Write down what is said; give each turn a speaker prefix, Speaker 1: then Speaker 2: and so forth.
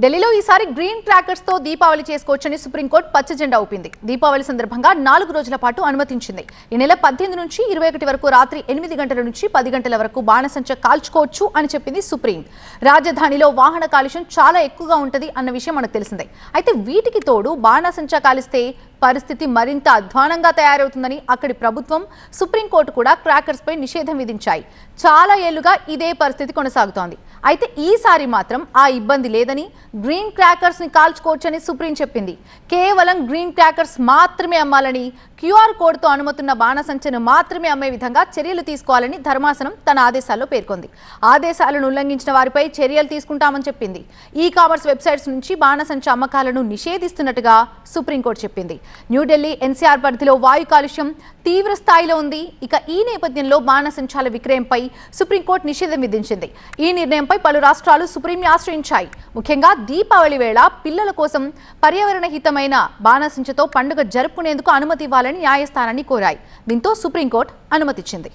Speaker 1: ఢిల్లీలో ఈసారి గ్రీన్ క్రాకర్స్తో దీపావళి చేసుకోవచ్చని సుప్రీంకోర్టు పచ్చ జెండా ఊపింది. దీపావళి సందర్భంగా నాలుగు రోజుల పాటు అనుమతించింది. ఈ నెల పద్దెనిమిది నుంచి ఇరవై ఒకటి వరకు రాత్రి ఎనిమిది గంటల నుంచి పది గంటల వరకు బాణసంచ కాల్చుకోవచ్చు అని చెప్పింది సుప్రీం. రాజధానిలో వాహన కాలుష్యం చాలా ఎక్కువగా ఉంటుంది అన్న విషయం మనకు తెలిసిందే. అయితే వీటికి తోడు బాణసంచా కాలిస్తే పరిస్థితి మరింత అధ్వానంగా తయారవుతుందని అక్కడి ప్రభుత్వం సుప్రీంకోర్టు కూడా క్రాకర్స్ పై నిషేధం విధించాయి. చాలా ఏళ్ళుగా ఇదే పరిస్థితి కొనసాగుతోంది. అయితే ఈసారి మాత్రం ఆ ఇబ్బంది లేదని గ్రీన్ క్రాకర్స్ని కాల్చుకోవచ్చని సుప్రీం చెప్పింది. కేవలం గ్రీన్ క్రాకర్స్ మాత్రమే అమ్మాలని క్యూఆర్ కోడ్తో అనుమతున్న బాణసంచను మాత్రమే అమ్మే విధంగా చర్యలు తీసుకోవాలని ధర్మాసనం తన ఆదేశాల్లో పేర్కొంది. ఆదేశాలను ఉల్లంఘించిన వారిపై చర్యలు తీసుకుంటామని చెప్పింది. ఈ కామర్స్ వెబ్సైట్స్ నుంచి బాణసంచ అమ్మకాలను నిషేధిస్తున్నట్టుగా సుప్రీంకోర్టు చెప్పింది. న్యూఢిల్లీ ఎన్సీఆర్ పరిధిలో వాయు కాలుష్యం తీవ్ర స్థాయిలో ఉంది. ఇక ఈ నేపథ్యంలో బాణసంచాల విక్రయంపై సుప్రీంకోర్టు నిషేధం విధించింది. ఈ నిర్ణయంపై పలు రాష్ట్రాలు సుప్రీంని ఆశ్రయించాయి. ముఖ్యంగా దీపావళి వేళ పిల్లల కోసం పర్యావరణ హితమైన బాణసంచతో పండుగ జరుపుకునేందుకు అనుమతి ఇవ్వాలని న్యాయస్థానాన్ని కోరాయి. దీంతో సుప్రీంకోర్టు అనుమతిచ్చింది.